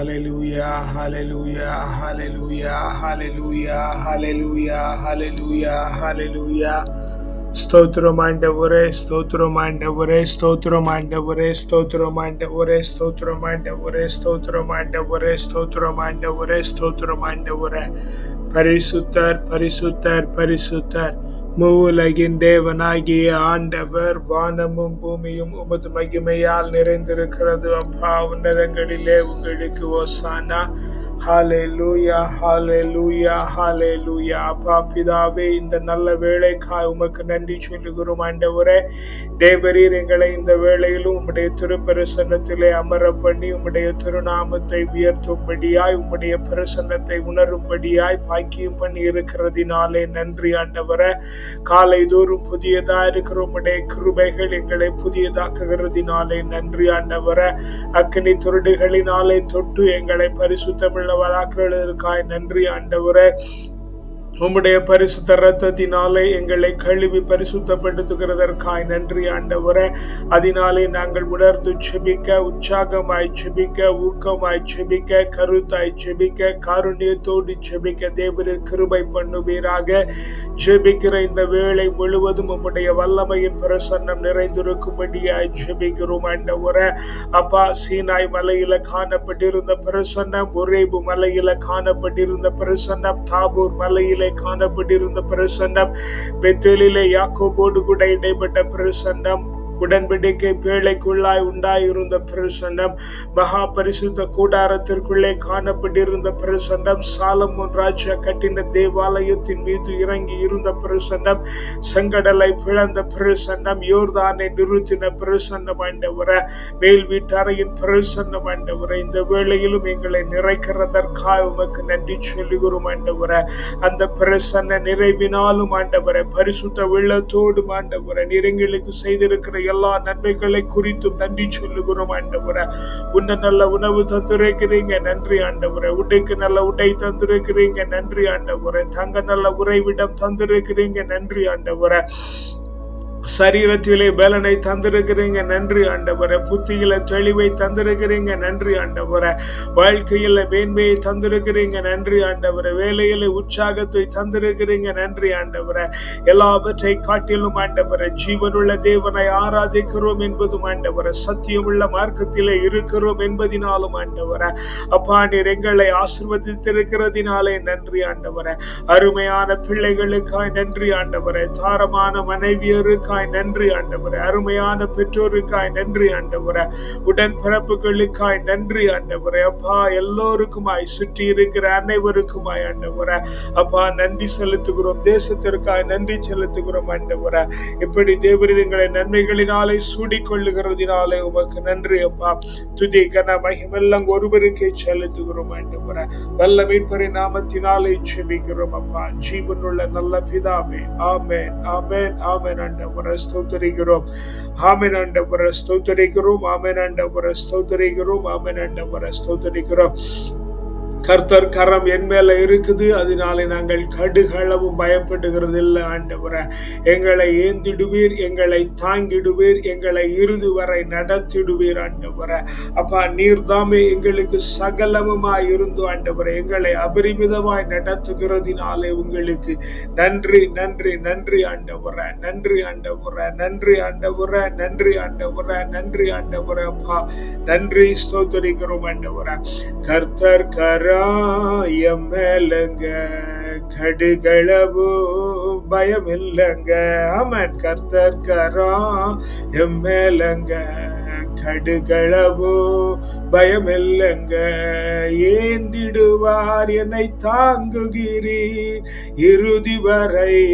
hallelujah, hallelujah, hallelujah, hallelujah, hallelujah, hallelujah, hallelujah. ಸ್ತೋತ್ರಮಾಂಡವರೇ ಸ್ತೋತ್ರ ಮಾಂಡವರೇ ಸ್ತೋತ್ರ ಮಾಂಡವರೇ ಸ್ತೋತ್ರ ಮಾಂಡವರೇ ಸ್ತೋತ್ರ ಮಾಂಡವರೇ ಸ್ತೋತ್ರ ಮಾಂಡವರೇ ಸ್ತೋತ್ರ ಮಾಂಡವರೇ ಸ್ತೋತ್ರ ಮಾಂಡವರೇ ಪರಿಸುತ್ತರ್ ಪರಿಸುತ್ತರ್ ಪರಿಸುತ್ತರ್ மூவுலகின் தேவனாகிய ஆண்டவர் வானமும் பூமியும் உமது மகிமையால் நிறைந்திருக்கிறது കർത്താവിന്റെ രംഗങ്ങളിലെ ഉകഴിക്കുവോ സാന. ஹalleluya ஹalleluya ஹalleluya அப்பா பிதாவே இந்த நல்ல வேலைக்காய் உமக்கு நன்றி சொல்லுகிறோம் ஆண்டவரே. தேவரீர் எங்களை இந்த வேளையிலும் உம்முடைய திருப்பிரசன்னத்திலே அமர பண்ணி உம்முடைய திருநாமத்தை உயர்த்தும்படியாய் உம்முடைய பிரசன்னத்தை உணரும்படியாய் பாக்கியம் பண்ணி இருக்கிறதினாலே நன்றி ஆண்டவரே. காலை தோறும் புதியதா இருக்கிற உம்முடைய கிருபைகள் எங்களை புதியதாக்குகிறதினாலே நன்றி ஆண்டவரே. அக்னி துருடுகளினாலே தொட்டு எங்களை பரிசுத்தமுள்ளவராக்குறதற்காய் நன்றி ஆண்டவரே. உம்முடைய பரிசுத்த ரத்தத்தினாலே எங்களை கழுவி பரிசுத்தப்படுத்துகிறதற்காய் நன்றி ஆண்டவர. அதனாலே நாங்கள் உணர்ந்து செபிக்க உற்சாகமாய் செபிக்க ஊக்கமாய் செபிக்க கருத்தாய் செபிக்க காருண்யத்தோடு செபிக்க தேவரின் கிருபை பண்ணுவீராக. செபிக்கிற இந்த வேளை முழுவதும் உம்முடைய வல்லமையின் பிரசன்னம் நிறைந்திருக்கும்படியாய் செபிக்கிறோம் ஆண்டவர. அப்பா சீனாய் மலையில காணப்பட்டிருந்த பிரசன்னம் ஒரேபு மலையில காணப்பட்டிருந்த பிரசன்னம் தாபூர் மலையில் காணப்பட்டிருந்த பிரசன்னம். பெத்தேலிலே யாக்கோபோடு கூட இடைப்பட்ட பிரசன்னம். உடன்படிக்கை பேழைக்குள்ளாய் உண்டாயிருந்த பிரசன்னம் மகா பரிசுத்த கூடாரத்திற்குள்ளே காணப்பட்டிருந்த பிரசன்னம் சாலமோன் ராஜா கட்டின தேவாலயத்தின் மீது இறங்கி இருந்த பிரசன்னம் செங்கடலை பிளந்த பிரசன்னம் யோர்தானை நிறுத்தின பிரசன்னம் ஆண்டவர மேல் வீட்டாரையின் பிரசன்னம் ஆண்டவர இந்த வேளையிலும் எங்களை நிறைக்கிறதற்காக உமக்கு நன்றி சொல்லுகிறோம் ஆண்டவர. அந்த பிரசன்ன நிறைவினாலும் ஆண்டவர பரிசுத்த வெள்ளத்தோடும் ஆண்டவர நீர் எங்களுக்கு செய்திருக்கிற எல்லா நன்மைகளை குறித்தும் நன்றி சொல்லுகிறோம் ஆண்டவர. உன்ன நல்ல உணவு தந்திருக்கிறீங்க நன்றி ஆண்டவர. உடைக்கு நல்ல உடை தந்திருக்கிறீங்க நன்றி ஆண்டவர. தங்க நல்ல உறைவிடம் தந்திருக்கிறீங்க நன்றி ஆண்டவர. சரீரத்திலே பலனை தந்திருக்கிறீங்க. நன்றி ஆண்டவர. புத்தியில தெளிவை தந்திருக்கிறீங்க. நன்றி ஆண்டவர. வாழ்க்கையில மேன்மையை தந்திருக்கிறீங்க. நன்றி ஆண்டவர. வேலையில உற்சாகத்தை தந்திருக்கிறீங்க. நன்றி ஆண்டவர. எல்லாவற்றை காட்டிலும் ஆண்டவர ஜீவனுள்ள தேவனை ஆராதிக்கிறோம் என்பதும் ஆண்டவர. சத்தியமுள்ள மார்க்கத்திலே இருக்கிறோம் என்பதினாலும் ஆண்டவர. அப்பா நீர் எங்களை ஆசிர்வதித்திருக்கிறதினாலே நன்றி ஆண்டவர. அருமையான பிள்ளைகளுக்காய் நன்றி ஆண்டவர. தாரமான மனைவியருக்காய் நன்றி ஆண்டவர. அருமையான பெற்றோருக்காய் நன்றி ஆண்டவர. உடன் பிறப்புகளுக்காய் நன்றி ஆண்டவர. அப்பா எல்லோருக்குமாய் சுற்றி இருக்கிற அனைவருக்குமாய் ஆண்டவர. அப்பா நன்றி செலுத்துகிறோம். தேசத்திற்காய் நன்றி செலுத்துகிறோம் ஆண்டவர. இப்படி தேவரின் எங்களை நன்மைகளினாலே சூடிக்கொள்ளுகிறதினாலே உமக்கு நன்றி அப்பா. துதி கன மகிமெல்லாம் ஒருவருக்கே செலுத்துகிறோம் ஆண்டவர. வல்ல மீட்பரை நாமத்தினாலே செபிக்கிறோம் அப்பா. ஜீவனுள்ள நல்ல பிதாவே. ஆமேன் ஆமேன் ஆமேன் ஆண்டவர். ஸ்தோத்தரிக்கிறோம் ஆமென் ஆண்டவர ஸ்தோத்தரிக்கிறோம் ஆமென் ஆண்டவர ஸ்தோத்தரிக்கிறோம் ஆமென் ஆண்டவர ஸ்தோத்தரிக்கிறோம் கர்த்தர் கரம் என் மேல இருக்குது. அதனாலே நாங்கள் கடுகளவும் பயப்படுகிறது இல்லை ஆண்டவர. எங்களை ஏந்திடுவீர் எங்களை தாங்கிடுவீர் எங்களை இறுதி வரை நடத்திடுவீர் ஆண்டவர. அப்பா நீர்தாமே எங்களுக்கு சகலமுமாய் இருந்து ஆண்டவர. எங்களை அபரிமிதமாய் நடத்துகிறதுனாலே உங்களுக்கு நன்றி நன்றி நன்றி ஆண்டவர. நன்றி ஆண்டவர. நன்றி ஆண்டவர. நன்றி ஆண்டவர. நன்றி ஆண்டவர அப்பா. நன்றி ஸ்தோத்தரிக்கிறோம் ஆண்டவர. கர்த்தர் கர் கராயம் மேலங்க. கடுகளவும் பயமில்லங்க. அமன் கர்த்தர் கரா எம்மேலங்க கடுகளவு? பயமில்லைங்க ஏந்திடுவார் என்னை தாங்குகிறீர். இறுதி வரை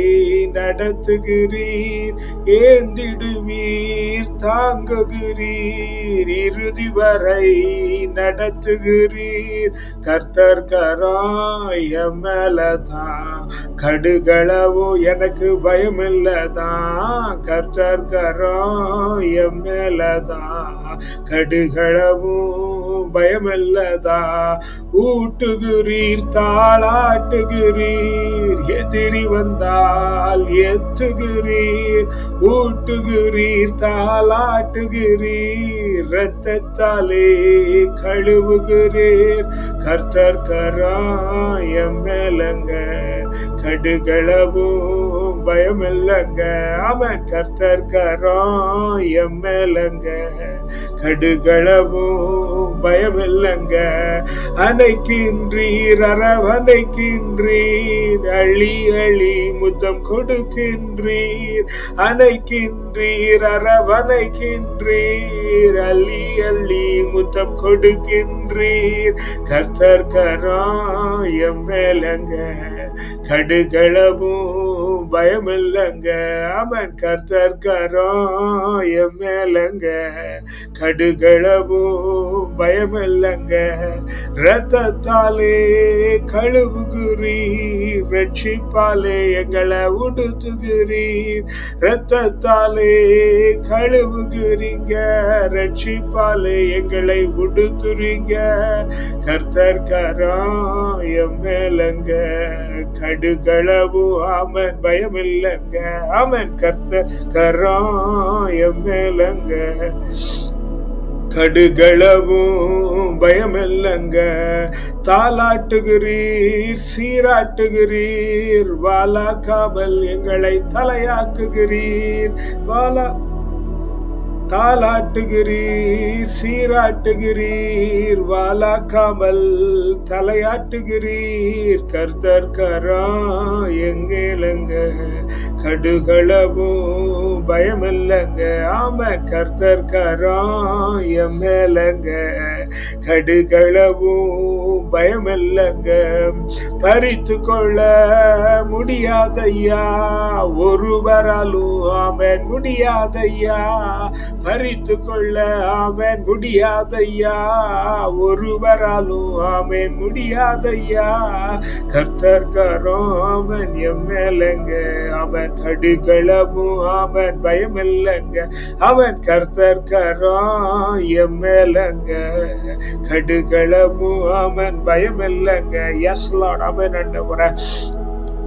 நடத்துகிறீர். ஏந்திடுவீர் தாங்குகிறீர். இறுதி வரை நடத்துகிறீர். கர்த்தர் கராய மேலதான் கடுகளவு? எனக்கு பயமில்லதான் கர்த்தர் கராய மேலதான் கடுகளவும் பயமல்லதா? ஊட்டுகிறீர் தாளாட்டுகிறீர் எதிரி வந்தால் எத்துகிறீர் ஊட்டுகிறீர் தாளாட்டுகிறீர் இரத்தத்தாலே கழுவுகிறீர். கர்த்தர் கராயம் மேலங்க கடுகளவும் பயம் இல்லைங்க அவன் கர்த்தர் கரம் மேலங்க கடுகளவும் பயம் இல்லைங்க அணைக்கின்றீர். அரவணைக்கின்றீர் அழி அழி முத்தம் கொடுக்கின்றீர். அணைக்கின்றீர் அரவணைக்கின்றீர் அள்ளி அள்ளி முத்தம் கொடுக்கின்றீர். கர்த்தர் கரம் மேலங்க கடுகளவும் பயம் இல்லைங்க அவன் கர்த்தர்காரம் என் மேலங்க. கடுகளவும் பயம் இல்லைங்க ரத்தத்தாலே கழுவுகிறீர். ரட்சிப்பாலே எங்களை உடுத்துகிறீர். ரத்தத்தாலே கழுவுகிறீங்க. ரட்சிப்பாலே எங்களை உடுத்துறீங்க. கர்த்தர்காரம் என் மேலங்க. கடுகளவும் ஆமன் பயமில்லைங்க. ஆமன் கர்த்த கராயம் மேலங்க. கடுகளவும் பயமில்லைங்க. தாலாட்டுகிறீர் சீராட்டுகிறீர் வாலா காவல் எங்களை தலையாக்குகிறீர். வாலா தாலாட்டுகிறீர் சீராட்டுகிறீர் வாலாக்காமல் தலையாட்டுகிறீர். கர்த்தர் கரா எங்கேலங்க கடுகளவும் பயமில்லங்க. ஆம கர்த்தர் கரா எம்மேலங்க கடுகளவும் பயமில்லங்க. பறித்து கொள்ள முடியாதையா ஒருவராலும் ஆமன் முடியாதையா பறித்து கொள்ள ஆமேன். முடியாதையா ஒருவராலும் ஆமேன். முடியாதையா கர்த்தர் கரம் ஆமன். எம்மேலங்க அவன் கடுகளவும் அவன் பயமில்லைங்க அவன் கர்த்தர் கரம். எம்மேலங்க கடுகளவும் அவன் பயமில்லைங்க. எஸ் லார்ட் அவன் அண்டவர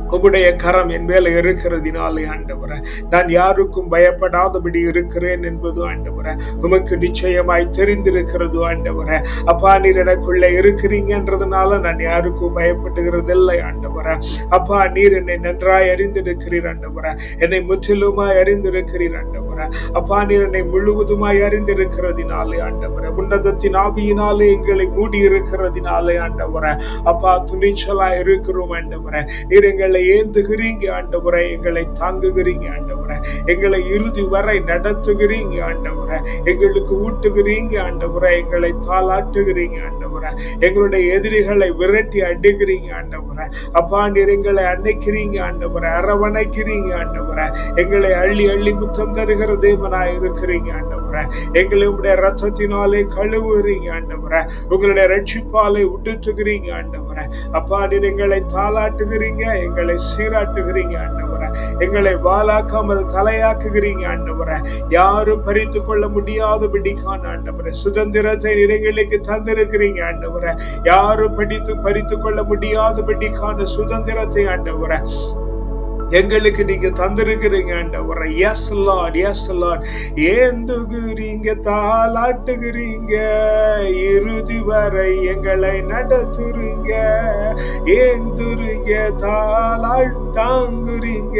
உம்முடைய கரம் என் மேல இருக்கிறதினாலே ஆண்டவர நான் யாருக்கும் பயப்படாதபடி இருக்கிறேன் என்பது ஆண்டவர. உமக்கு நிச்சயமாய் தெரிந்திருக்கிறது ஆண்டவர. அப்பா நீர் எனக்குள்ள இருக்கிறீங்கன்றதுனால நான் யாருக்கும் பயப்படுகிறதில்லை ஆண்டவர. அப்பா நீர் என்னை நன்றாய் அறிந்திருக்கிறீர் ஆண்டவர. என்னை முற்றிலுமாய் அறிந்திருக்கிறீர் ஆண்டவர. அப்பா நீர் என்னை முழுவதுமாய் அறிந்திருக்கிறதினாலே ஆண்டவர. உன்னதத்தின் ஆவியினாலே எங்களை மூடி இருக்கிறதினாலே ஆண்டவர. அப்பா துணிச்சலாய் இருக்கிறோம் ஆண்டவர. நீர் எங்களை ஏந்துகிறீங்க ஆண்டவரை. எங்களை தாங்குகிறீங்க ஆண்டவரை. எங்களை இறுதி வரை நடத்துகிறீங்க ஆண்டவரை. எங்களுக்கு ஊட்டுகிறீங்க ஆண்டவரை. எங்களை தாளாட்டுகிறீங்க ஆண்டவரை. எங்களுடைய எதிரிகளை விரட்டி அடிக்கிறீங்க ஆண்டவரை. அப்பா நீர் எங்களை அணைக்கிறீங்க ஆண்டவரை. அரவணைக்கிறீங்க ஆண்டவரை. எங்களை அள்ளி அள்ளி முத்தம் தருகிற தேவனாய் இருக்கிறீங்க ஆண்டவரை. எங்களை உங்களுடைய ரத்தத்தினாலே கழுவுறீங்க ஆண்டவரை. உங்களுடைய ரட்சிப்பாலை உடுத்துகிறீங்க ஆண்டவரை. அப்பா நீர் எங்களை தாளாட்டுகிறீங்க எங்களை சீராட்டுகிறீங்க ஆண்டவரை. எங்களை வாலாக்காமல் தலையாக்குகிறீங்க ஆண்டவரை. யாரும் பறித்து கொள்ள முடியாதபடிக்கான ஆண்டவரை. சுதந்திரத்தை நிறைகளுக்கு தந்திருக்கிறீங்க ஆண்டவரை. யாரும் படித்து பறித்து கொள்ள முடியாதபடிக்கான சுதந்திரத்தை ஆண்டவரை. எங்களுக்கு நீங்க தந்திருக்கிறீங்க ஆண்டவரை எஸ் லார்ட் எஸ் லார்ட் ஏந்துகிறீங்க தாளாட்டுகிறீங்க இறுதி வரை எங்களை நடத்துறீங்க. ஏந்துறீங்க தாளாள் தாங்குறீங்க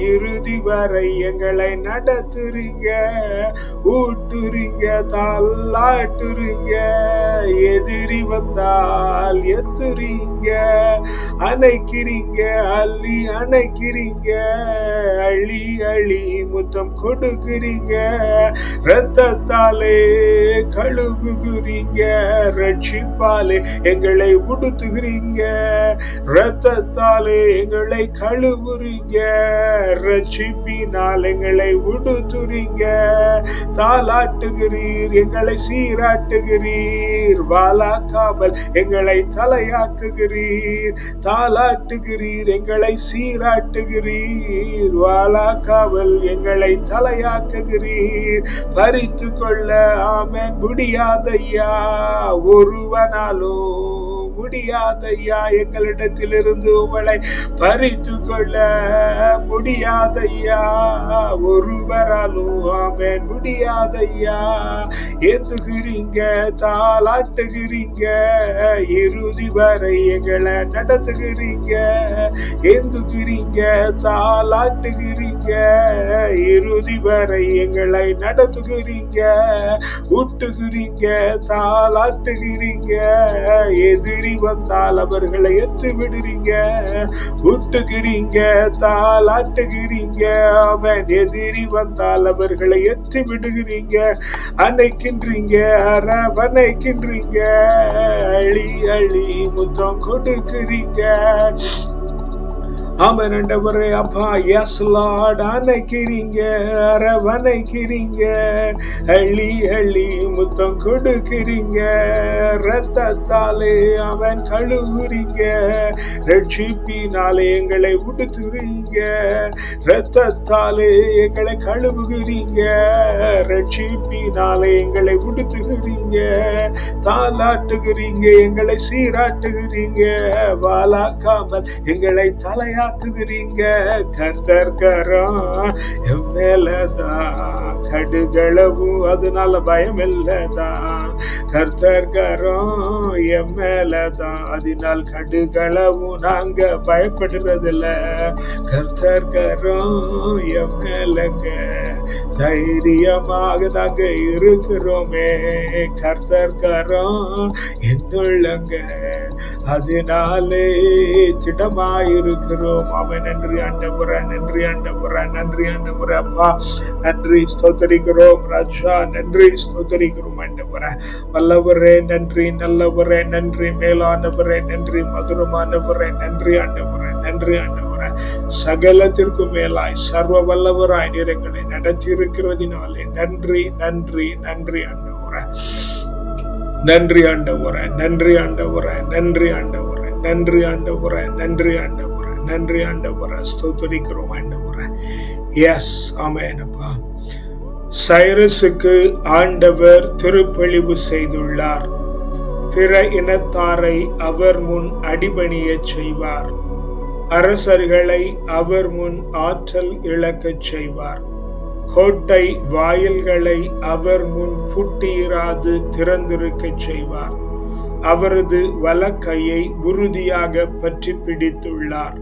இறுதி வரை எங்களை நடத்துறீங்க. ஊட்டுறீங்க தாளாட்டுறீங்க எதிரி வந்தால் எத்துறீங்க. அணைக்கிறீங்க அள்ளி அணைக்கிறீங்க அள்ளி அள்ளி முத்தம் கொடுக்குறீங்க. ரத்தத்தாலே கழுவுகிறீங்க ரட்சிப்பாலே எங்களை உடுத்துகிறீங்க. ரத்தத்தாலே எங்களை கழுவுறீங்க ரட்சிப்பினால் எங்களை உடுத்துறீங்க. தாளாட்டுகிறீர் எங்களை சீராட்டுகிறீர். வாலாக்காமல் எங்களை தலையாக்குகிறீர். தாளாட்டுகிறீர் எங்களை சீராட்டுகிறீர். வாலாக்காமல் எங்களை தலையாக்குகிறீர். பறித்து கொள்ள ஆமேன். முடியாதையா ஒருவனாலும் முடியாதையா எங்களிடத்திலிருந்து உங்களை பறித்து கொள்ள முடியாதையா ஒருவராலும் ஆமென். முடியாதையா ஏத்துகிறீங்க தாளாட்டுகிறீங்க. இறுதி வரை எங்களை நடத்துகிறீங்க. ஏந்துகிறீங்க தாளாட்டுகிறீங்க. இறுதி வரை எங்களை நடத்துகிறீங்க. ஊட்டுகிறீங்க தாளாட்டுகிறீங்க. எதிரி வந்தால் அவர்களை எத்து விடுறீங்க. ஊட்டுகிறீங்க தாளாட்டுகிறீங்க. அவன் எதிரி வந்தால் அவர்களை எத்து விடுகிறீங்க. அணைக்கின்றீங்க அரவணைக்கின்றீங்க. அழி அழி முத்தம் கொடுக்கிறீங்க. ஆமென் ஆண்டவரே அப்பா எஸ் லார்ட் அணைக்கிறீங்க அரவணைக்கிறீங்க அள்ளி அள்ளி முத்தம் கொடுக்கிறீங்க ரத்தத்தாலே அவன் கழுவுறீங்க ரட்சிப்பினாலே எங்களை உடுத்துறீங்க ரத்தத்தாலே எங்களை கழுவுகிறீங்க ரட்சிப்பினாலே எங்களை உடுத்துகிறீங்க தாலாட்டுகிறீங்க எங்களை சீராட்டுகிறீங்க வாலாக்காமல் எங்களை தலையா கர்த்தர் கர்த்தர்கரம் என் மேலதான் கடுகளவும் அதனால பயம் இல்லதான் கர்த்தர்கரம் என் மேலதான் அதனால் கடுகளவும் நாங்க பயப்படுறதில்ல. கர்த்தர்கரம் என் மேலங்க. தைரியமாக நாங்க இருக்கிறோமே. கர்த்தர்கரம் என்னுள்ளங்க. அதனாலே சிடமாயிருக்கிறோம் அவன் நன்றி ஆண்டவர நன்றி ஆண்டவர நன்றி ஆண்டவர அப்பா. நன்றி ஸ்தோத்தரிக்கிறோம் ராஜா. நன்றி ஸ்தோத்தரிக்கிறோம் ஆண்டவர. வல்லவரே நன்றி நல்லவரே நன்றி மேலானவரே நன்றி மதுரமானவரே நன்றி ஆண்டவரே நன்றி ஆண்டவரே. சகலத்திற்கும் மேலாய் சர்வ வல்லவராய் நிறங்களை நடத்தி இருக்கிறதினாலே நன்றி நன்றி நன்றி ஆண்டவரே. நன்றி ஆண்டவரே நன்றி ஆண்டவரே நன்றி ஆண்டவரே நன்றி ஆண்டவரே நன்றி ஆண்டவரே நன்றி ஆண்டவரே. ஸ்தோத்தரிக்கிறோம் ஆண்டவரே. எஸ் ஆமேனப்பா சைரஸுக்கு ஆண்டவர் திருப்பழிவு செய்துள்ளார். பிற இனத்தாரை அவர் முன் அடிபணியச் செய்வார். அரசர்களை அவர் முன் ஆற்றல் இழக்கச் செய்வார். கோட்டை வாயில்களை அவர் முன் பூட்டியிராது திறந்திருக்கச் செய்வார். அவரது வலக்கையை உறுதியாக பற்றி பிடித்துள்ளார்.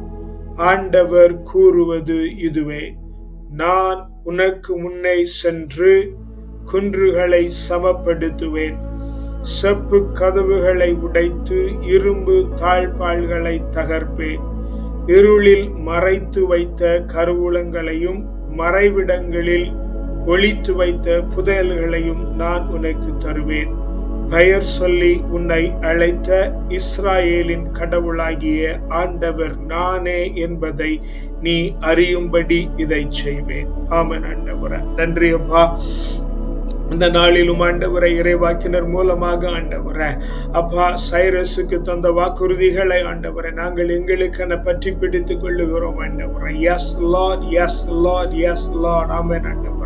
ஆண்டவர் கூறுவது இதுவே நான் உனக்கு முன்னே சென்று குன்றுகளை சமப்படுத்துவேன். செப்பு கதவுகளை உடைத்து இரும்பு தாழ்பாள்களை தகர்ப்பேன். இருளில் மறைத்து வைத்த கருவூலங்களையும் மறைவிடங்களில் ஒளித்து வைத்த புதையல்களையும் நான் உனக்கு தருவேன். பெயர் சொல்லி உன்னை அழைத்த இஸ்ராயேலின் கடவுளாகிய ஆண்டவர் நானே என்பதை நீ அறியும்படி இதை செய்வேன். ஆமன் ஆண்டவர நன்றி அப்பா. இந்த நாளிலும் ஆண்டவரை இறைவாக்கினர் மூலமாக ஆண்டவரை அப்பா சைரஸுக்கு தந்த வாக்குறுதிகளை ஆண்டவரை நாங்கள் எங்களுக்கென பற்றி பிடித்துக் கொள்ளுகிறோம் ஆண்டவரை. Yes lord yes lord yes lord ஆமேன் ஆண்டவர்.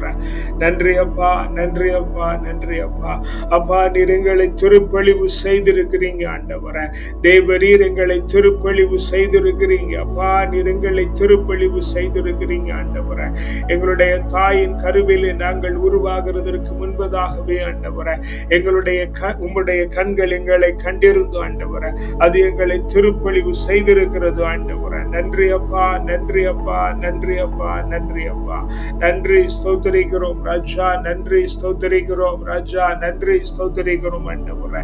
நன்றி அப்பா நன்றி அப்பா நன்றி அப்பா. அப்பா நீர் எங்களை திருப்பழிவு செய்திருக்கிறீங்க ஆண்டவரை. தேவரீர் எங்களை திருப்பழிவு செய்திருக்கிறீங்க அப்பா. நீர் எங்களை திருப்பழிவு செய்திருக்கிறீங்க ஆண்டவரை. எங்களுடைய தாயின் கருவிலே நாங்கள் உருவாகிறதற்கு முன்பதாகவே ஆண்டவரை. எங்களுடைய க- உம்முடைய கண்கள் எங்களை கண்டிருந்து ஆண்டவரை. அது எங்களை திருப்பொழிவு செய்திருக்கிறது ஆண்டவரை. நன்றி அப்பா நன்றி அப்பா நன்றி அப்பா நன்றி அப்பா. நன்றி ஸ்தோத்தரிக்கிறோம் ராஜா. நன்றி ஸ்தோத்தரிக்கிறோம் ராஜா. நன்றி ஸ்தோத்தரிக்கிறோம் அண்டவர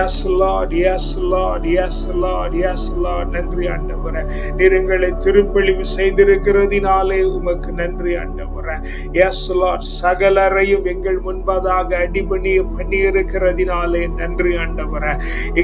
yes lord yes lord yes lord yes lord நன்றி ஆண்டவரை. நீர் எங்களை திருப்பொழிவு செய்திருக்கிறதினாலே உமக்கு நன்றி அண்டவர எஸ் லார்ட் சகலரையும் எங்கள் முன்பதாக அடிபணிய பண்ணியிருக்கிறதினாலே நன்றி ஆண்டவரை.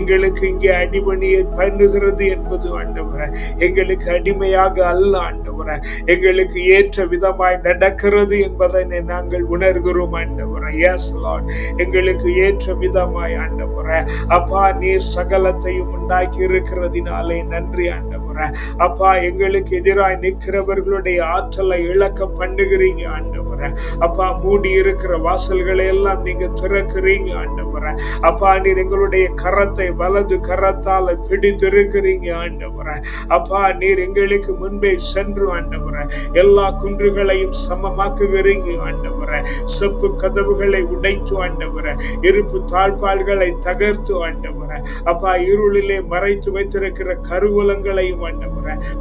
எங்களுக்கு இங்கே அடிபணியை பண்ணுகிறது என்பது ஆண்டவரை. எங்களுக்கு அடிமையாக அல்ல ஆண்டவரை. எங்களுக்கு ஏற்ற விதமாய் நடக்கிறது என்பதை நாங்கள் உணர்கிறோம் ஆண்டவரை எஸ் லார்ட் எங்களுக்கு ஏற்ற விதமாய் ஆண்டவரை அப்பா நீர் சகலத்தையும் உண்டாக்கி இருக்கிறதினாலே நன்றி ஆண்டவர் ஆண்டவரை அப்பா எங்களுக்கு எதிராய் நிற்கிறவர்களுடைய ஆற்றலை இழக்க பண்ணுகிறீங்க ஆண்டவர. அப்பா மூடி இருக்கிற வாசல்களை எல்லாம் நீங்க திறக்கிறீங்க ஆண்டவர. அப்பா நீர் எங்களுடைய கரத்தை வலது கரத்தால பிடித்திருக்கிறீங்க ஆண்டவர. அப்பா நீர் எங்களுக்கு முன்பே சென்று ஆண்டவர எல்லா குன்றுகளையும் சமமாக்குகிறீங்க ஆண்டவர. செப்பு கதவுகளை உடைத்து ஆண்டவர. இருப்பு தாழ்பால்களை தகர்த்து ஆண்டவர. அப்பா இருளிலே மறைத்து வைத்திருக்கிற கருவலங்களையும்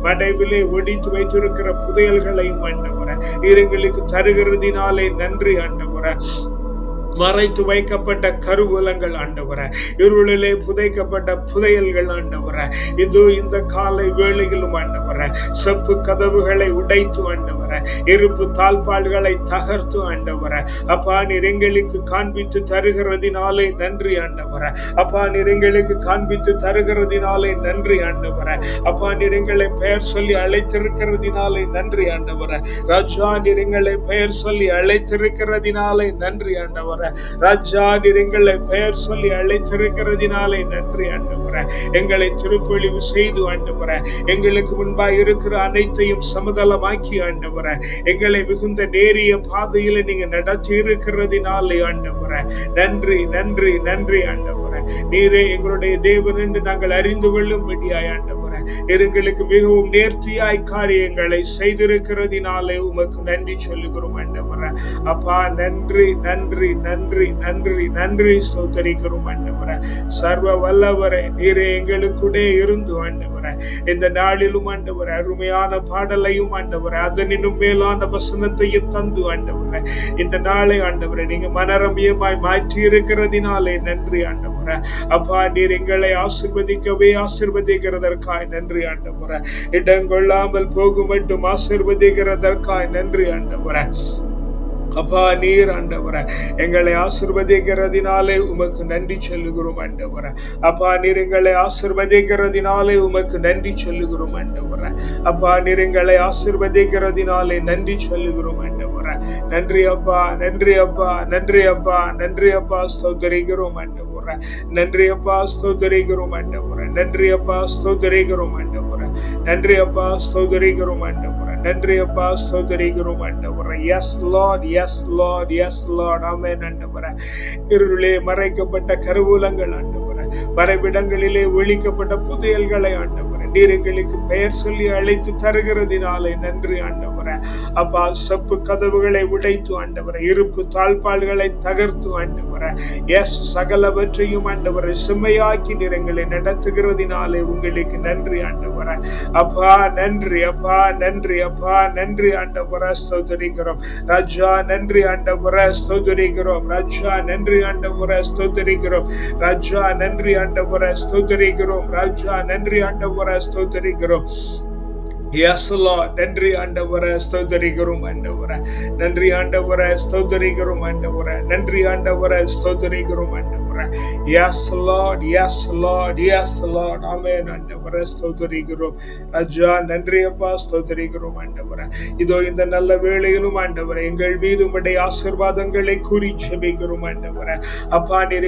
மடைவிலே ஒடித்து வைத்திருக்கிற புதையல்களையும் ஆண்டவர நீர் எங்களுக்கு தருகிறதினாலே நன்றி ஆண்டவர மறைத்து வைக்கப்பட்ட கருவூலங்கள் ஆண்டவர. இருளிலே புதைக்கப்பட்ட புதையல்கள் ஆண்டவர. இது இந்த காலை வேளையிலும் ஆண்டவர செப்பு கதவுகளை உடைத்து ஆண்டவர இருப்பு தாழ்பாடுகளை தகர்த்து ஆண்டவர. அப்பா நீர் எங்களுக்கு காண்பித்து தருகிறதினாலே நன்றி ஆண்டவர. அப்பா நீர் எங்களுக்கு காண்பித்து தருகிறதினாலே நன்றி ஆண்டவர. அப்பா நீர் எங்களை பெயர் சொல்லி அழைத்திருக்கிறதினாலே நன்றி ஆண்டவர. ராஜா நீர் எங்களை பெயர் சொல்லி அழைத்திருக்கிறதினாலே நன்றி ஆண்டவர. ராஜா நீர் எங்களை பெயர் சொல்லி அழைத்திருக்கிறதினாலே நன்றி ஆண்டவர எங்களை திருப்பொழிவு செய்து ஆண்டவர எங்களுக்கு முன்பாக இருக்கிற அனைத்தையும் சமதளமாக்கி ஆண்டவர எங்களை மிகுந்த நேரிய பாதையில நீங்க நடத்தி இருக்கிறதினாலே ஆண்டவர நன்றி நன்றி நன்றி ஆண்டவர நீரே எங்களுடைய தேவன் என்று நாங்கள் அறிந்து கொள்ளும்படியாய் ஆண்டவர் நீர் எங்களுக்கு மிகவும் நேர்த்தியாய் காரியங்களை செய்திருக்கிறதினாலே உமக்கு நன்றி சொல்லுகிறோம் ஆண்டவர. அப்பா நன்றி நன்றி நன்றி நன்றி நன்றி ஸ்தோத்தரிக்கிறோம் ஆண்டவர. சர்வ வல்லவரை நீரே எங்களுக்குடே இருந்து ஆண்டவர. இந்த நாளிலும் ஆண்டவர அருமையான பாடலையும் ஆண்டவர அதனினும் மேலான வசனத்தையும் தந்து ஆண்டவர. இந்த நாளை ஆண்டவரை நீங்க மனரமியமாய் மாற்றி இருக்கிறதினாலே நன்றி ஆண்டவர. அப்பா நீர் எங்களை ஆசிர்வதிக்கவே ஆசிர்வதிக்கிறதற்காக ஆசிர்வதிக்கிறதற்காய் நன்றி ஆண்டவர. இடங்கொள்ளாமல் போகும் மட்டும் ஆசிர்வதிக்கிறதற்காய் நன்றி ஆண்டவர. அப்பா நீர் ஆண்டவர. எங்களை ஆசிர்வதிக்கிறதினாலே உமக்கு நன்றி சொல்லுகிறோம் ஆண்டவர. அப்பா நீர் எங்களை ஆசிர்வதிக்கிறதினாலே உமக்கு நன்றி சொல்லுகிறோம் ஆண்டவர. அப்பா நீர் எங்களை ஆசிர்வதிக்கிறதினாலே நன்றி சொல்லுகிறோம் ஆண்டவர. நன்றி அப்பா நன்றி அப்பா நன்றி அப்பா நன்றி அப்பா ஸ்தோத்தரிக்கிறோம் ஆண்டவர நன்றி அப்பா ஸ்தோத்தரிக்கிறோம் ஆண்டவர நன்றி அப்பா ஸ்தோத்தரிக்கிறோம் ஆண்டவர நன்றி அப்பா ஸ்தோத்தரிக்கிறோம் ஆண்டவர நன்றி அப்பா ஸ்தோத்தரிக்கிறோம் ஆண்டவர yes lord yes lord yes lord ஆமென் ஆண்டவர இருளே மறைக்கப்பட்ட கருவூலங்கள் ஆண்டவர மறைவிடங்களிலே ஒழிக்கப்பட்ட புதையல்களை ஆண்டவர நீர் எங்களுக்கு பெயர் சொல்லி அழைத்து தருகிறதினாலே நன்றி ஆண்டவர். அப்பா செப்பு கதவுகளை உடைத்து ஆண்டவரை. இருப்பு தாழ்பால்களை தகர்த்து ஆண்டவரை. எஸ் சகலவற்றையும் ஆண்டவரை செம்மையாக்கி நிறங்களை நடத்துகிறதினாலே உங்களுக்கு நன்றி ஆண்டவரை. அப்பா நன்றி அப்பா நன்றி அப்பா நன்றி ஆண்டவரை. ஸ்தோதரிக்கிறோம் ராஜா நன்றி ஆண்டவரை. ஸ்தோதரிக்கிறோம் ராஜா நன்றி ஆண்டவரை. ஸ்தோதரிக்கிறோம் ராஜா நன்றி ஆண்டவரை. ஸ்தோதரிக்கிறோம் ராஜா நன்றி ஆண்டவரை. ஸ்தோதரிக்கிறோம் எஸ் நன்றி ஆண்டவர. ஸ்தோத்தரிக்கிறோம் ஆண்டவர. நன்றி ஆண்டவர. ஸ்தோத்தரிக்கிறோம் ஆண்டவர. நன்றி ஆண்டவர. ஸ்தோத்தரிக்கிறோம் ஆண்டவர. Yes lord yes lord yes lord ஆமென் ஆண்டவர. ஸ்தோத்தரிக்கிறோம். ராஜா நன்றி அப்பா. ஸ்தோத்தரிக்கிறோம் ஆண்டவரை. இதோ இந்த நல்ல வேளையிலும் ஆண்டவரை எங்கள் மீது உடைய ஆசிர்வாதங்களை கூறி ஜெபிக்கிறோம் ஆண்டவரை. அப்பா நீர்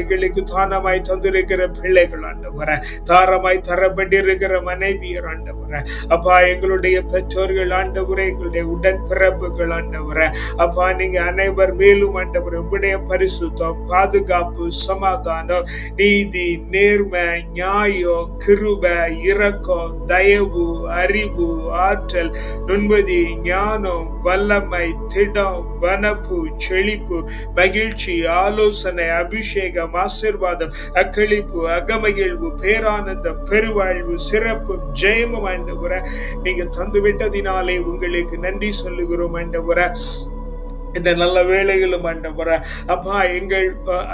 தானமாய் தந்திருக்கிற பிள்ளைகள் ஆண்டவரை. தாரமாய் தரப்பட்டிருக்கிற மனைவியர் ஆண்டவரை. அப்பா எங்களுடைய பெற்றோர்கள் ஆண்டவரை எங்களுடைய உடன் பிறப்புகள் ஆண்டவரை. அப்பா நீங்க அனைவர் மேலும் ஆண்டவர் உடைய பரிசுத்தம் பாதுகாப்பு சமாதானம் நீதி நேர்மை நியாயம் கிருப இரக்கம் தயவு அறிவு ஆற்றல் நுண்பதி ஞானம் வல்லமை திடம் வனப்பு செழிப்பு மகிழ்ச்சி ஆலோசனை அபிஷேகம் ஆசிர்வாதம் அக்களிப்பு அகமகிழ்வு பேரானந்தம் பெருவாழ்வு சிறப்பு ஜெயமும் ஆண்டவர. நீங்க தந்து விட்டதினாலே உங்களுக்கு நன்றி சொல்லுகிறோம் ஆண்டவர. இந்த நல்ல வேலைகளும் ஆண்டவர அப்பா எங்கள்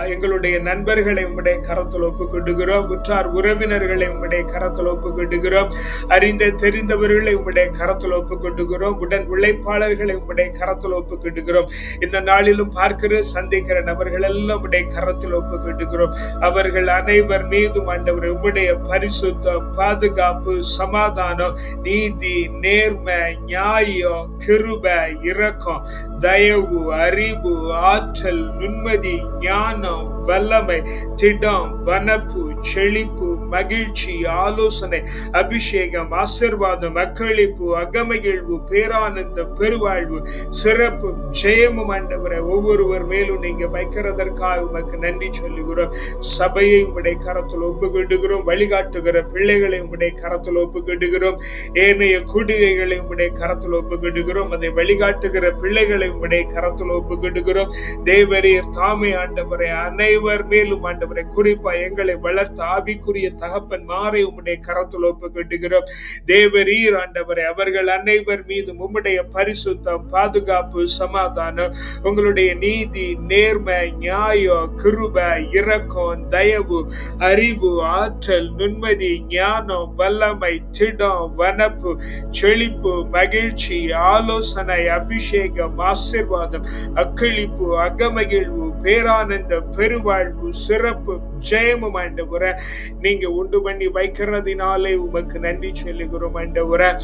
எங்களுடைய நண்பர்களை உங்களுடைய கரத்தில் ஒப்புக்கொண்டுகிறோம் உற்றார் உறவினர்களை உங்களுடைய கரத்தில் ஒப்புக்கொண்டுகிறோம் அறிந்த தெரிந்தவர்களை உங்களுடைய கரத்தில் ஒப்புக்கொண்டுகிறோம் உடன் உழைப்பாளர்களை உங்களுடைய கரத்தில் ஒப்புக்கொண்டுகிறோம் இந்த நாளிலும் பார்க்கிற சந்திக்கிற நபர்கள் எல்லாம் உடைய கரத்தில் ஒப்புக்கொண்டுகிறோம் அவர்கள் அனைவர் மீதும் ஆண்டவர் உங்களுடைய பரிசுத்தம் பாதுகாப்பு சமாதானம் நீதி நேர்மை நியாயம் கிருப இரக்கம் தயவு அறிவு ஆற்றல் நுண்மதி ஞானம் வல்லமை திடம் வனப்பு செழிப்பு மகிழ்ச்சி ஆலோசனை அபிஷேகம் ஆசிர்வாதம் அக்களிப்பு அகமகிழ்வு பேரானந்தம் பெருவாழ்வு சிறப்பு ஜெயமும் ஆண்டவரை. ஒவ்வொருவர் மேலும் நீங்க வைக்கிறதற்காக உமக்கு நன்றி சொல்லுகிறோம். சபையை உடைய கரத்தில் ஒப்புக்கிடுகிறோம் வழிகாட்டுகிற பிள்ளைகளை உடைய கரத்தில் ஒப்புக்கிடுகிறோம் ஏனைய குடிகைகளை உடைய கரத்தில் ஒப்புக்கிடுகிறோம் அதை வழிகாட்டுகிற பிள்ளைகளை உடைய கரத்தில் ஒப்புக்கிடுகிறோம் தேவரீர் தாமே ஆண்டவரை. அனைவர் மேலும் ஆண்டவரை குறிப்பா எங்களை வளர்த்த ஆவிக்குரிய தகப்பன் மாறை உம்முடைய கரத்தில் ஒப்புக்கொண்டுகிறோம் தேவரீர் ஆண்டவரை அவர்கள் அனைவர் மீதும் உம்முடைய பரிசுத்தம் பாதுகாப்பு சமாதானம் உங்களுடைய நீதி நேர்மை நியாயம் கிருப இரக்கம் தயவு அறிவு ஆற்றல் நுண்மதி ஞானம் வல்லமை திடம் வனப்பு செழிப்பு மகிழ்ச்சி ஆலோசனை அபிஷேகம் ஆசிர்வாதம் அக்களிப்பு அகமகிழ்வு பேரானந்த பெருவாழ்வு சிறப்பு ஜெயமும் ஆண்டவரை. நீங்க உண்டு பண்ணி வைக்கிறதுனாலே உமக்கு நன்றி சொல்லுகிறோம் ஆண்டவரை.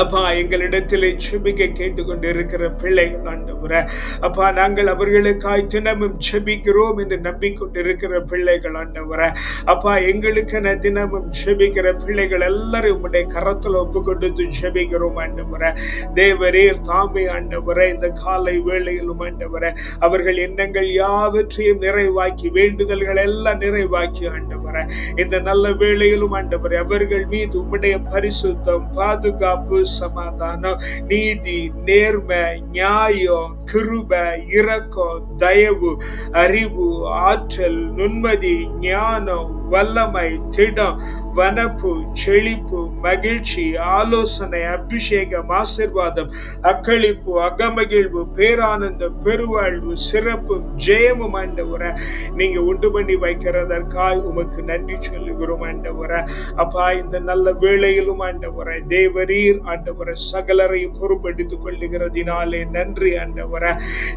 அப்பா எங்களிடத்தில் செபிக்க கேட்டுக்கொண்டு இருக்கிற பிள்ளைகள் ஆண்டவர. அப்பா நாங்கள் அவர்களுக்காய் தினமும் செபிக்கிறோம் என்று நம்பிக்கொண்டிருக்கிற பிள்ளைகள் ஆண்டவர. அப்பா எங்களுக்கென தினமும் செபிக்கிற பிள்ளைகள் எல்லாரும் உம்முடைய கரத்தில் ஒப்பு கொடுத்து செபிக்கிறோம் ஆண்டவர. தேவரீர் தாமே ஆண்டவர இந்த காலை வேளையிலும் ஆண்டவர அவர்கள் எண்ணங்கள் யாவற்றையும் நிறைவாக்கி வேண்டுதல்கள் எல்லாம் நிறைவாக்கி ஆண்டவர. இந்த நல்ல வேளையிலும் ஆண்டவர அவர்கள் மீது உம்முடைய பரிசுத்தம் பாதுகாப்பு சமாதானம் நீதி நேர்மை நியாயம் கிருப இரக்கம் தயவு அறிவு ஆற்றல் நுண்மதி ஞானம் வல்லமை திடம் வனப்பு செழிப்பு மகிழ்ச்சி ஆலோசனை அபிஷேகம் ஆசிர்வாதம் அக்களிப்பு அகமகிழ்வு பேரானந்தம் பெருவாழ்வு சிறப்பு ஜெயமும் ஆண்டவர. நீங்க உண்டு பண்ணி வைக்கிறதற்காய் உமக்கு நன்றி சொல்லுகிறோம் ஆண்டவரை. அப்பா இந்த நல்ல வேளையிலும் ஆண்டவரை தேவரீர் ஆண்டவரை சகலரையும் பொறுப்படுத்திக் கொள்ளுகிறதினாலே நன்றி ஆண்டவரை.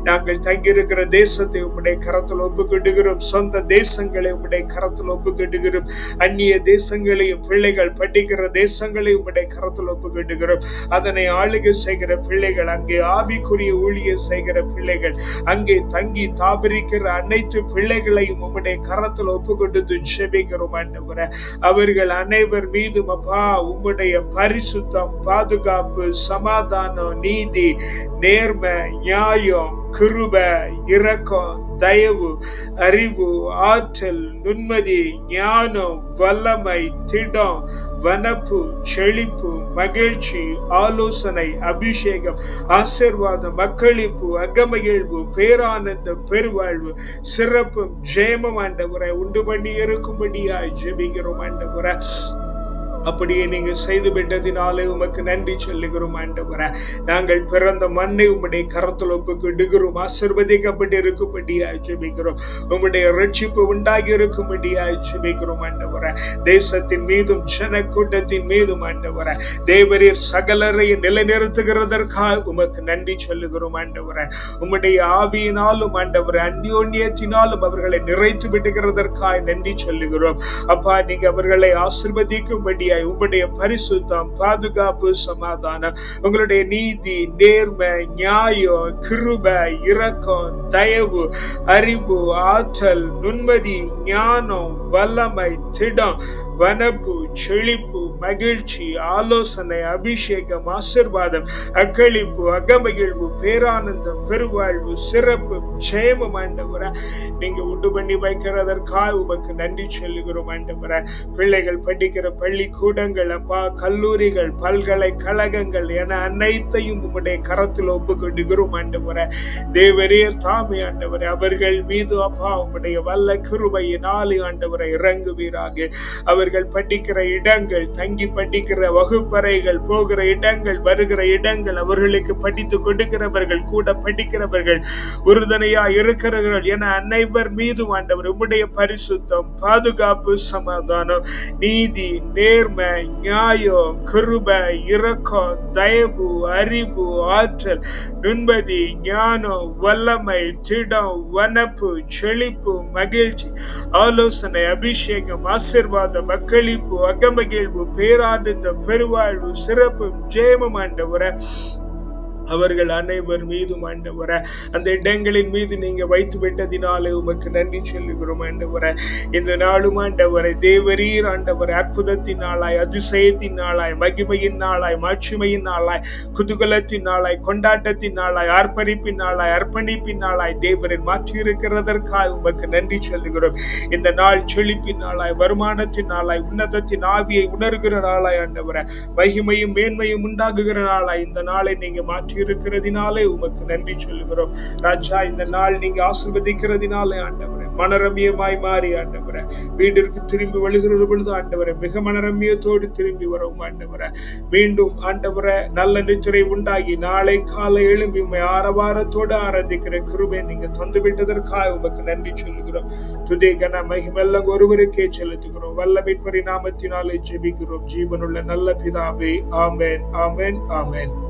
நாங்கள் தங்கியிருக்கிற தேசத்தை உம்முடைய கரத்தில் ஒப்புக்கிட்டுகிறோம் சொந்த தேசங்களை உம்முடைய கரத்தில் ஒப்புக்கிட்டுகிறோம் அந்நிய தேசங்கள் தேசங்களையும் பிள்ளைகள் படிக்கிற தேசங்களையும் உம்முடைய கரத்தில் ஒப்புக்கிட்டுகிறோம் அதனை ஆளுகை செய்கிற பிள்ளைகள் அங்கே ஆவிக்குரிய ஊழியம் செய்கிற பிள்ளைகள் அங்கே தங்கி தாபரிக்கிற அனைத்து பிள்ளைகளையும் உம்முடைய கரத்தில் ஒப்புக்கொண்டு ஜெபிக்கிறோம் ஆண்டவர. அவர்கள் அனைவர் மீதும் அப்பா உம்முடைய பரிசுத்தம் பாதுகாப்பு சமாதானம் நீதி நேர்மை நியாயம் கிருப இரக்கம் தயவு அறிவு ஆற்றல் நுண்மதி ஞானம் வல்லமை திடம் வனப்பு செழிப்பு மகிழ்ச்சி ஆலோசனை அபிஷேகம் ஆசிர்வாதம் மக்களிப்பு அகமகிழ்வு பேரானந்த பெருவாழ்வு சிறப்பும் ஜெயமும் ஆண்டவரை உண்டு பண்ணி இருக்கும்படியாய் ஜெபிக்கிறோம் ஆண்டவரை. அப்படியே நீங்க செய்து விட்டதினாலே உமக்கு நன்றி சொல்லுகிறோம் ஆண்டவர. நாங்கள் பிறந்த மண்ணை உம்முடைய கரத்தில் ஒப்புக்கு இடுகிறோம் ஆசிர்வதிக்கப்பட்டு இருக்கும்படியாய் ஜெபிக்கிறோம் உம்முடைய ரட்சிப்பு உண்டாகி இருக்கும்படியாய் ஜெபிக்கிறோம் ஆண்டவர. தேசத்தின் மீதும் ஜன கூட்டத்தின் மீதும் ஆண்டவர. தேவரீர் சகலரையும் நிலைநிறுத்துகிறதற்காக உமக்கு நன்றி சொல்லுகிறோம் ஆண்டவர. உம்முடைய ஆவியினாலும் ஆண்டவர அந்யோன்யத்தினாலும் அவர்களை நிறைத்து விடுகிறதற்காக நன்றி சொல்லுகிறோம். அப்பா நீங்க அவர்களை ஆசிர்வதிக்கும்படியாய் உம்முடைய பரிசுத்தம் பாதுகாப்பு சமாதானம் உங்களுடைய நீதி நேர்மை நியாயம் கிருபை இரக்கம் தயவு அறிவு ஆற்றல் நுண்மதி ஞானம் வல்லமை திடம் வனப்பு செழிப்பு மகிழ்ச்சி ஆலோசனை அபிஷேகம் ஆசிர்வாதம் அக்களிப்பு அகமகிழ்வு பேரானந்தம் பெருவாழ்வு சிறப்பு ஜெயமும் ஆண்டவர. நீங்க உண்டு பண்ணி வைக்கிறதற்காக உமக்கு நன்றி சொல்லுகிறோம் ஆண்டவர. பிள்ளைகள் படிக்கிற பள்ளிக்கூடங்கள் அப்பா கல்லூரிகள் பல்கலைக்கழகங்கள் என அனைத்தையும் உம்முடைய கரத்தில் ஒப்புக்கொண்டுகிறோம் ஆண்டவர. தேவரீர் தாமே ஆண்டவரை. அவர்கள் மீது அப்பா உம்முடைய வல்ல கிருபையினாலே ஆண்டவரை இறங்குவீராக. அவர்கள் படிக்கிற இடங்கள் தங்கி படிக்கிற வகுப்பறைகள் போகிற இடங்கள் வருகிற இடங்கள் அவர்களுக்கு படித்து கொடுக்கிறவர்கள் கூட படிக்கிறவர்கள் உறுதுணையா இருக்கிறவர்கள் என அனைவர் மீதும் ஆண்டவர் உம்முடைய பரிசுத்தம் பாதுகாப்பு சமாதானம் நீதி நேர்மை நியாயம் கிருப இரக்கம் தயவு அறிவு ஆற்றல் நுண்பதி ஞானம் வல்லமை திடம் வனப்பு செழிப்பு மகிழ்ச்சி ஆலோசனை அபிஷேகம் ஆசிர்வாதம் மக்களிப்பு அகமகிழ்வு பேரானந்தம் பெருவாழ்வு சிறப்பும் ஜெயமும் ஆண்டவரை. அவர்கள் அனைவர் மீதும் ஆண்டவர அந்த இடங்களின் மீது நீங்க வைத்து விட்டதினாலே உமக்கு நன்றி சொல்லுகிறோம் ஆண்டவர. இந்த நாளும் ஆண்டவரை தேவரீர் ஆண்டவர் அற்புதத்தின் நாளாய் அதிசயத்தின் நாளாய் மகிமையின் நாளாய் மாட்சிமையின் நாளாய் குதூகலத்தின் நாளாய் கொண்டாட்டத்தின் நாளாய் ஆர்ப்பரிப்பின் நாளாய் அர்ப்பணிப்பின் நாளாய் தேவரின் மாற்றியிருக்கிறதற்காக உமக்கு நன்றி சொல்லுகிறோம். இந்த நாள் செழிப்பின் நாளாய் வருமானத்தின் நாளாய் உன்னதத்தின் ஆவியை உணர்கிற நாளாய் ஆண்டவர. மகிமையும் மேன்மையும் உண்டாகுகிற நாளாய் இந்த நாளை நீங்க மாற்றி இருக்கிறதினாலே உமக்கு நன்றி சொல்லுகிறோம். ராஜா இந்த நாள் நீங்க ஆசிர்வதிக்கிறதினாலே ஆண்டவரே மனரமியமாய் மாறி ஆண்டவரை. வீட்டிற்கு திரும்பி வழுகிற பொழுது ஆண்டவரை மிக மனரமியத்தோடு திரும்பி வரவும் ஆண்டவரை. மீண்டும் ஆண்டவரே நல்ல நித்திரை உண்டாகி நாளை காலை எழும்பி உண்மை ஆரவாரத்தோடு ஆராதிக்கிற கிருபை நீங்க தந்து விட்டதற்காக உமக்கு நன்றி சொல்லுகிறோம். துதே கன மகிமெல்லாம் ஒருவருக்கே செலுத்துகிறோம். வல்லமின் பரிணாமத்தினாலே நாமத்தினாலே ஜெபிக்கிறோம். ஜீவனுள்ள நல்ல பிதாவே ஆமேன் ஆமேன் ஆமேன்.